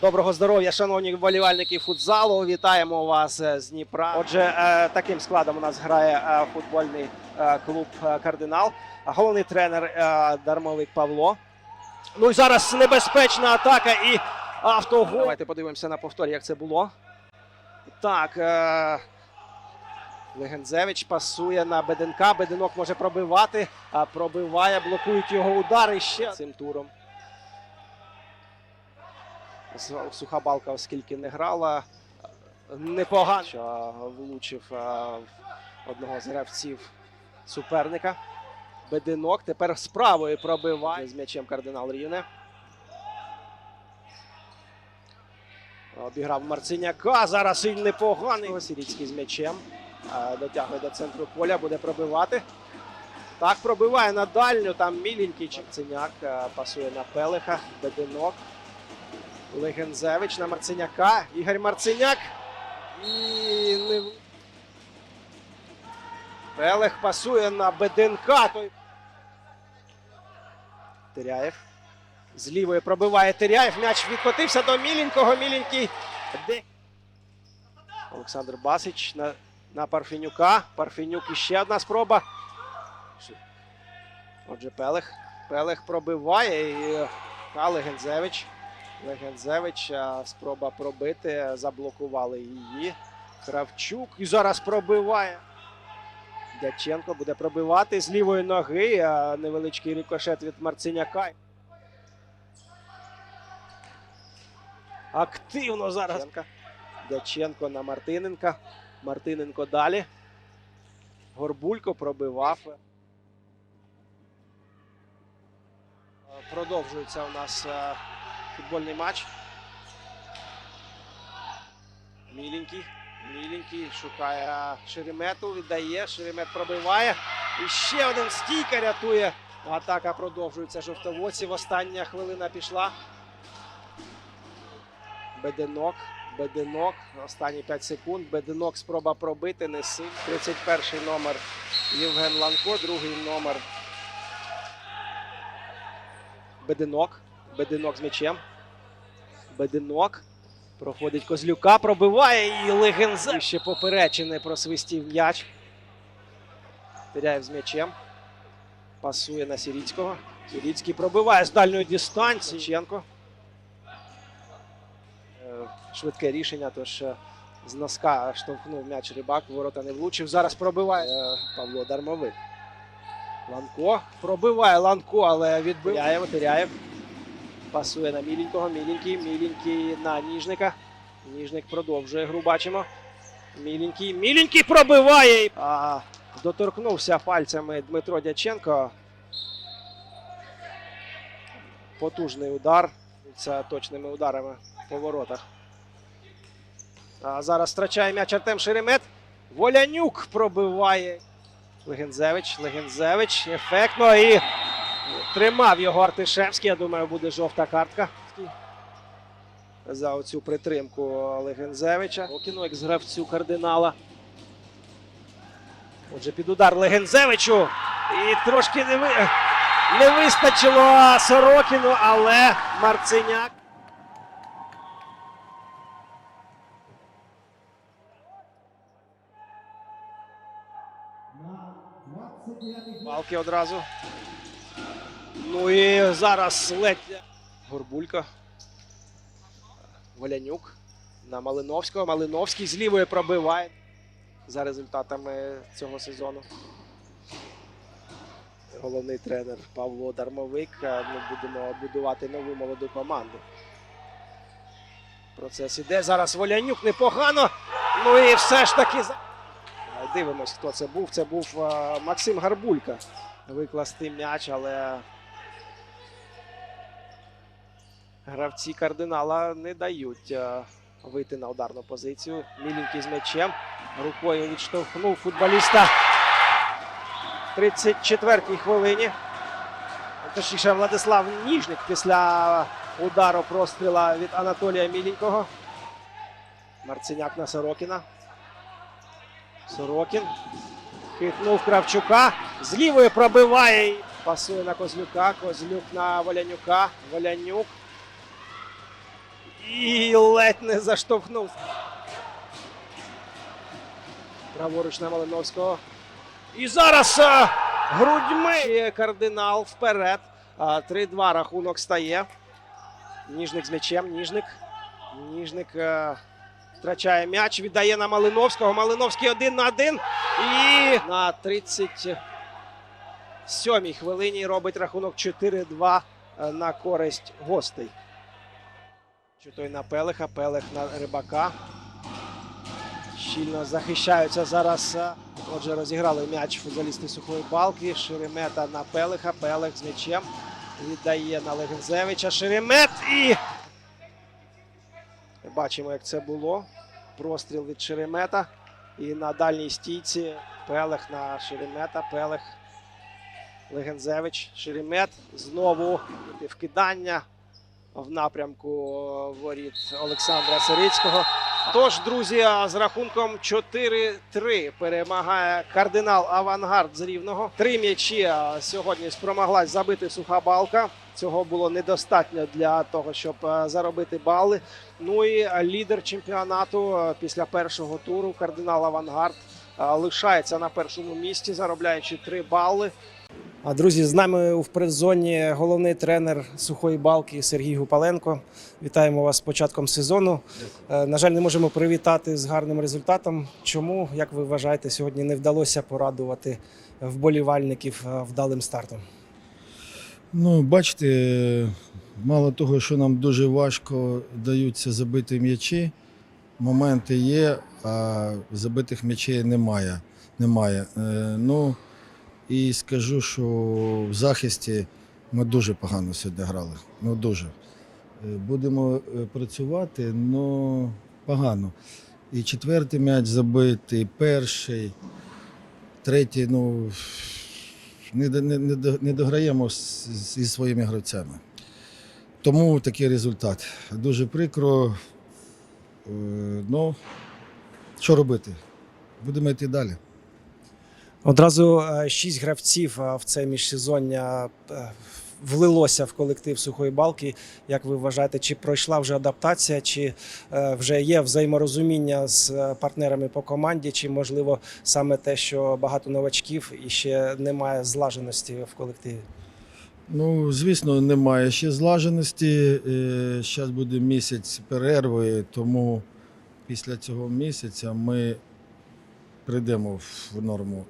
Доброго здоров'я, шановні вболівальники футзалу. Вітаємо вас е, з Дніпра. Отже, е, таким складом у нас грає е, футбольний клуб Кардинал. Головний тренер Дармовик Павло. Ну і зараз небезпечна атака і автогол. Давайте подивимося на повторі, як це було. Так. Легензевич пасує на Беденка. Беденок може пробивати, а пробиває, блокують його удари ще цим туром. Суха балка, оскільки не грала, непогано що влучив одного з гравців суперника. Бединок тепер з правої пробиває з м'ячем кардинал Рівне. Обіграв Марциняка. Зараз і непоганий. Сіріцький з м'ячем. Дотягує до центру поля, буде пробивати. Так, пробиває на дальню. Там міленький Чепценяк е, пасує на Пелеха. Бединок. Легензевич на Марциняка. Ігор Марциняк. І не... Пелех пасує на Беденка. Той... Теряєв. З лівої пробиває Теряєв. М'яч відкотився до Міленького. Міленький. Де... Олександр Басич на, на Парфенюка. Парфенюк іще одна спроба. Отже, Пелех. Пелех пробиває. І... А Легензевич. Легензевич, спроба пробити, заблокували її. Кравчук і зараз пробиває. Дяченко буде пробивати з лівої ноги. Невеличкий рикошет від Марциняка. Активно зараз. Дяченко на Мартиненка. Мартиненко далі. Горбулько пробивав. Продовжується у нас е, футбольний матч. Міленький. Міленький шукає Шеремету, віддає. Шеремет пробиває. І ще один стійка рятує. Атака продовжується жовтоводців. Остання хвилина пішла. Беденок. Беденок. Останні 5 секунд. Беденок спроба пробити. Не сильно. 31 номер Євген Ланко. Другий номер Беденок. Беденок з м'ячем. Беденок. Проходить Козлюка, пробиває і легенза. Ще поперечини просвистів м'яч. Теряєв з м'ячем. Пасує на Сіріцького. Сіріцький пробиває з дальньої дистанції. Ченко. Швидке рішення, тож е, з носка штовхнув м'яч рибак, ворота не влучив. Зараз пробиває е, Павло Дармовик. Ланко пробиває Ланко, але відбиває Теряєв. Пасує на міленького. Міленький, міленький на ніжника. Ніжник продовжує гру. Бачимо. Міленький. Міленький пробиває. А, доторкнувся пальцями Дмитро Дяченко. Потужний удар. Це точними ударами по воротах. А зараз втрачає м'яч Артем Шеремет. Волянюк пробиває. Легензевич. Легензевич. Ефектно і тримав його Артишевський. Я думаю, буде жовта картка. За оцю притримку Легензевича. Окіно як з гравцю кардинала. Отже, під удар Легензевичу. І трошки не, ви... не вистачило Сорокіну, але Марциняк. Палки одразу. Ну і зараз ледь. Горбулька. Волянюк на Малиновського. Малиновський з лівої пробиває за результатами цього сезону. Головний тренер Павло Дармовик. Ми будемо будувати нову молоду команду. Процес іде. Зараз Волянюк непогано. Ну і все ж таки. Дивимось, хто це був. Це був е, Максим Гарбулька. Викласти м'яч, але гравці кардинала не дають е, вийти на ударну позицію. Міленький з м'ячем. Рукою відштовхнув футболіста. В 34-й хвилині. Точніше, Владислав Ніжник після удару простріла від Анатолія Міленького. Марциняк на Сорокіна. Сорокін. Хитнув Кравчука. З лівої пробиває. Пасує на Козлюка. Козлюк на Волянюка. Волянюк. І ледь не заштовхнув. Праворуч на Малиновського. І зараз а, грудьми І кардинал вперед. 3-2 рахунок стає. Ніжник з м'ячем. Ніжник. Ніжник е, втрачає м'яч. Віддає на Малиновського. Малиновський один на один. І на 37-й хвилині робить рахунок 4-2 е, на користь гостей. Чи на Пелеха, Пелех на Рибака. Щільно захищаються зараз. е, Отже, розіграли м'яч футболісти сухої балки. Шеремета на Пелеха. Пелех з м'ячем. Віддає на Легензевича. Шеремет і. Бачимо, як це було. Простріл від Шеремета. І на дальній стійці Пелех на Шеремета. Пелех. Легензевич. Шеремет. Знову вкидання в напрямку воріт Олександра Сирицького. Тож, друзі, з рахунком 4-3 перемагає кардинал Авангард з Рівного. Три м'ячі сьогодні спромоглась забити суха балка. Цього було недостатньо для того, щоб заробити бали. Ну і лідер чемпіонату після першого туру кардинал Авангард лишається на першому місці, заробляючи 3 бали. А друзі, з нами у предзоні головний тренер сухої балки Сергій Гупаленко. Вітаємо вас з початком сезону. Е, На жаль, не можемо привітати з гарним результатом. Чому, як ви вважаєте, сьогодні не вдалося порадувати вболівальників е, вдалим стартом? Ну, бачите, мало того, що нам дуже важко даються забити м'ячі, моменти є, а забитих м'ячей немає. немає. Е, ну, і скажу, що в захисті ми дуже погано сьогодні грали. Ну, дуже. Е, Будемо е, працювати, але погано. І четвертий м'яч забитий, перший, третій, ну не, не, не, дограємо зі своїми гравцями. Тому такий результат. Дуже прикро. Е, Ну, що робити? Будемо йти далі. Одразу е, шість гравців е, в це міжсезоння е, влилося в колектив сухої балки. Як ви вважаєте, чи пройшла вже адаптація, чи вже є взаєморозуміння з партнерами по команді, чи можливо саме те, що багато новачків і ще немає злаженості в колективі? Ну, звісно, немає ще злаженості. Зараз буде місяць перерви, тому після цього місяця ми прийдемо в норму.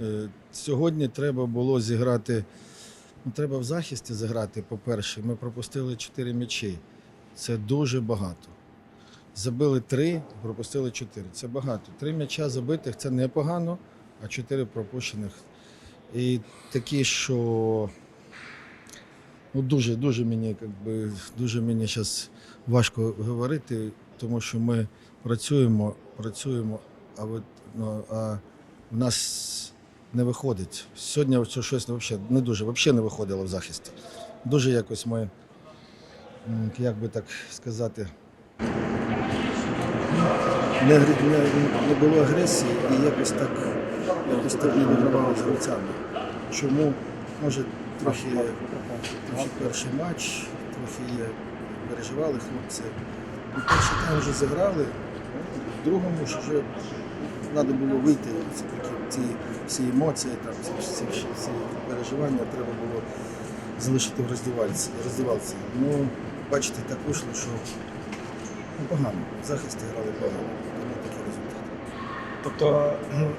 Е, Сьогодні треба було зіграти. Ну, треба в захисті зіграти, по-перше. Ми пропустили 4 м'ячі. Це дуже багато. Забили 3, пропустили 4. Це багато. Три м'яча забитих це непогано, а 4 пропущених. І такі, що Ну, дуже, дуже мені, как би, дуже мені зараз важко говорити, тому що ми працюємо, працюємо, а от ну, а в нас не виходить. Сьогодні щось взагалі не дуже, взагалі не виходило в захисті. Дуже якось ми, як би так сказати, не, не, не було агресії і якось так, якось так не вигравали з гравцями. Чому? Може, трохи Трохи перший матч, трохи переживали хлопці. Ну, перший тайм вже зіграли, в другому ж вже треба було вийти. Ці, такі, всі емоції, там, ці, ці, ці, ці переживання треба було залишити в роздівальці. роздівалці. Ну, бачите, так вийшло, що ну, погано. В захисті грали погано. Тому такий результат. Тобто ну,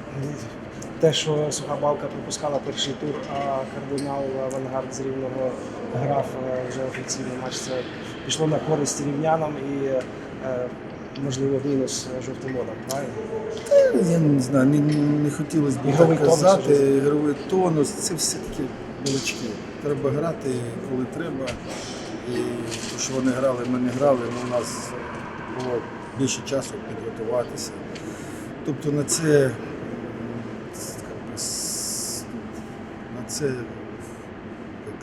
те, що суха балка пропускала перший тур, а кардинал Авангард з рівного грав е, вже офіційний матч, це пішло на користь рівнянам і можливо мінус жовтимодам, правильно? Я не знаю, не, не хотілося б Ігровий так тонус казати. Ігровий тонус це все такі балачки. Треба грати, коли треба. І то, що вони грали, ми не грали, але у нас було більше часу підготуватися. Тобто на це, на це,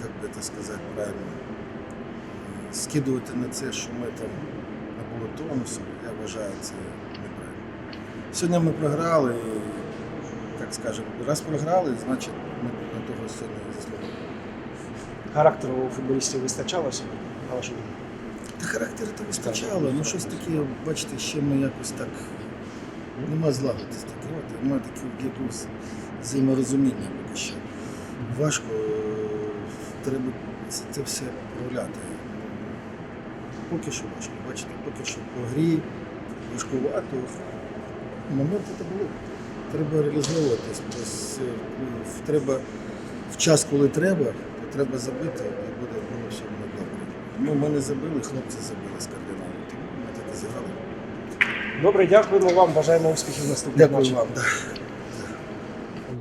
як би це сказати правильно, скидувати на це, що ми там не було тонусу, я вважаю це неправильно. Сьогодні ми програли, так скажемо, раз програли, значить ми на того сьогодні заслуговуємо. Характеру у футболістів вистачало сьогодні, на вашу думку? Та характеру то вистачало, ну щось таке, бачите, ще ми якось так нема злагодитись таке. От, нема такого якогось взаєморозуміння поки що. Важко, треба це, це все проявляти. Поки що важко, бачите, поки що по грі важкувато. Моменти то були. Треба реалізовуватись. Треба в час, коли треба, то треба забити, і буде було все буде добре. Ну, ми не забили, хлопці забили з кардиналом, ми так і зіграли. Добре, дякуємо вам. Бажаємо успіхів в наступних Дякую вам. Да.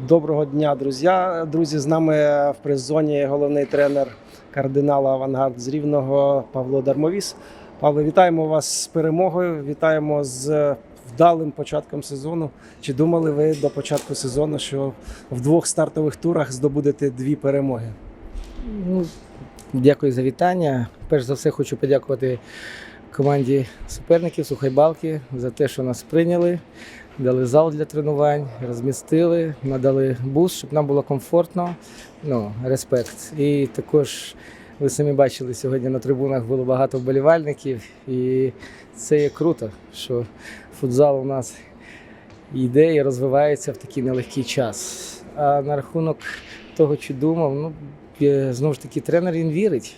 Доброго дня, друзі. Друзі, з нами в прес-зоні головний тренер кардинала Авангард з Рівного Павло Дармовіс. Павло, вітаємо вас з перемогою. Вітаємо з вдалим початком сезону. Чи думали ви до початку сезону, що в двох стартових турах здобудете дві перемоги? Ну, дякую за вітання. Перш за все, хочу подякувати команді суперників Сухайбалки за те, що нас прийняли, дали зал для тренувань, розмістили, надали буст, щоб нам було комфортно. Ну, респект. І також ви самі бачили, сьогодні на трибунах було багато вболівальників, і це є круто, що футзал у нас йде і розвивається в такий нелегкий час. А на рахунок того, чи думав, ну е, знову ж таки, тренер він вірить.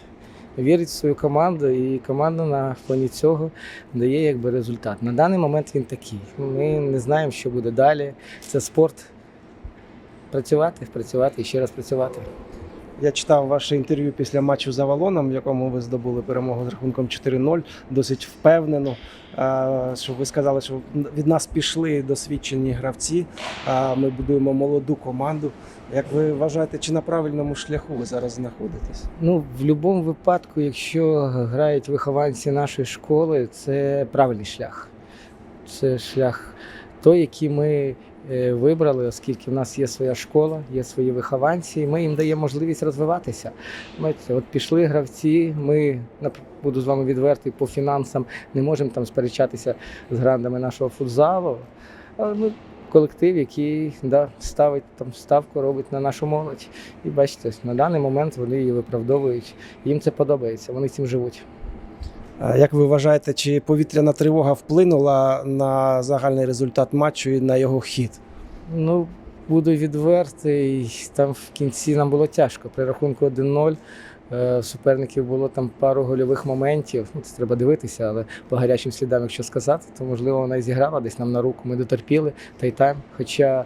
Вірить в свою команду, і команда на фоні цього дає якби результат. На даний момент він такий. Ми не знаємо, що буде далі. Це спорт. Працювати, працювати і ще раз працювати. Я читав ваше інтерв'ю після матчу з Авалоном, в якому ви здобули перемогу з рахунком 4-0. Досить впевнено. Що ви сказали, що від нас пішли досвідчені гравці. Ми будуємо молоду команду. Як ви вважаєте, чи на правильному шляху ви зараз знаходитесь? Ну, в будь-якому випадку, якщо грають вихованці нашої школи, це правильний шлях. Це шлях той, який ми вибрали, оскільки в нас є своя школа, є свої вихованці, і ми їм даємо можливість розвиватися. Бачите, от пішли гравці, ми буду з вами відвертий по фінансам, не можемо там сперечатися з грандами нашого футзалу. Але ми колектив, який да, ставить там ставку, робить на нашу молодь. І бачите, на даний момент вони її виправдовують. Їм це подобається, вони цим живуть. Е, Як ви вважаєте, чи повітряна тривога вплинула на загальний результат матчу і на його хід? Ну, буду відвертий. Там в кінці нам було тяжко. При рахунку 1-0 е, суперників було там пару гольових моментів. Ну, це треба дивитися, але по гарячим слідам, якщо сказати, то можливо вона і зіграла десь нам на руку. Ми дотерпіли та й тайм. Хоча,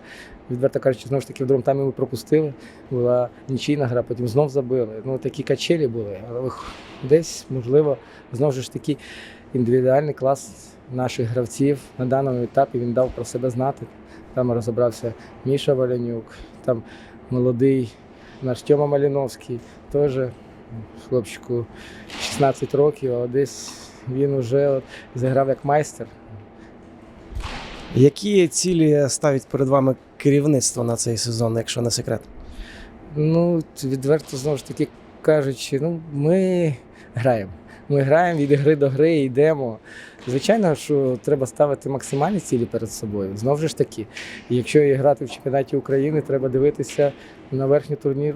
відверто кажучи, знову ж таки, в другому таймі ми пропустили. Була нічийна гра, потім знов забили. Ну, такі качелі були. Але десь, можливо, знову ж таки індивідуальний клас наших гравців на даному етапі він дав про себе знати. Там розібрався Міша Валянюк, там молодий наш Тьома Маліновський, теж хлопчику 16 років, а десь він уже от зіграв як майстер. Які цілі ставить перед вами керівництво на цей сезон, якщо не секрет? Ну, відверто знову ж таки кажучи, ну ми граємо. Ми граємо від гри до гри, йдемо. Звичайно, що треба ставити максимальні цілі перед собою. Знову ж таки, якщо грати в чемпіонаті України, треба дивитися на верхню турнір,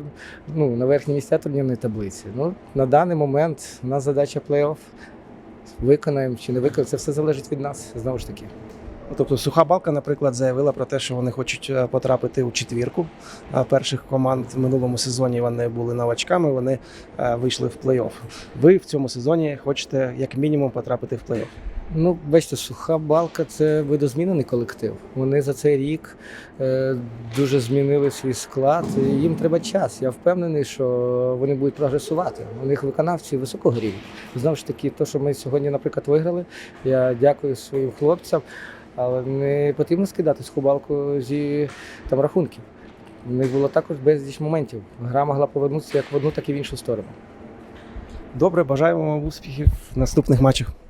ну, на верхні місця турнірної таблиці. Ну, на даний момент у нас задача плей-офф. Виконаємо чи не виконаємо, це все залежить від нас, знову ж таки. Тобто суха балка, наприклад, заявила про те, що вони хочуть е, потрапити у четвірку перших команд в минулому сезоні. Вони були новачками, вони е, вийшли в плей-офф. Ви в цьому сезоні хочете як мінімум потрапити в плей-офф. Ну, бачите, суха балка це видозмінений колектив. Вони за цей рік е, дуже змінили свій склад. Їм треба час. Я впевнений, що вони будуть прогресувати. У них виконавці високого рівня. Знову ж таки, то, що ми сьогодні, наприклад, виграли, я дякую своїм хлопцям, але не потрібно скидати балку зі там рахунків. У них було також безліч моментів. Гра могла повернутися як в одну, так і в іншу сторону. Добре, бажаємо вам успіхів в наступних матчах.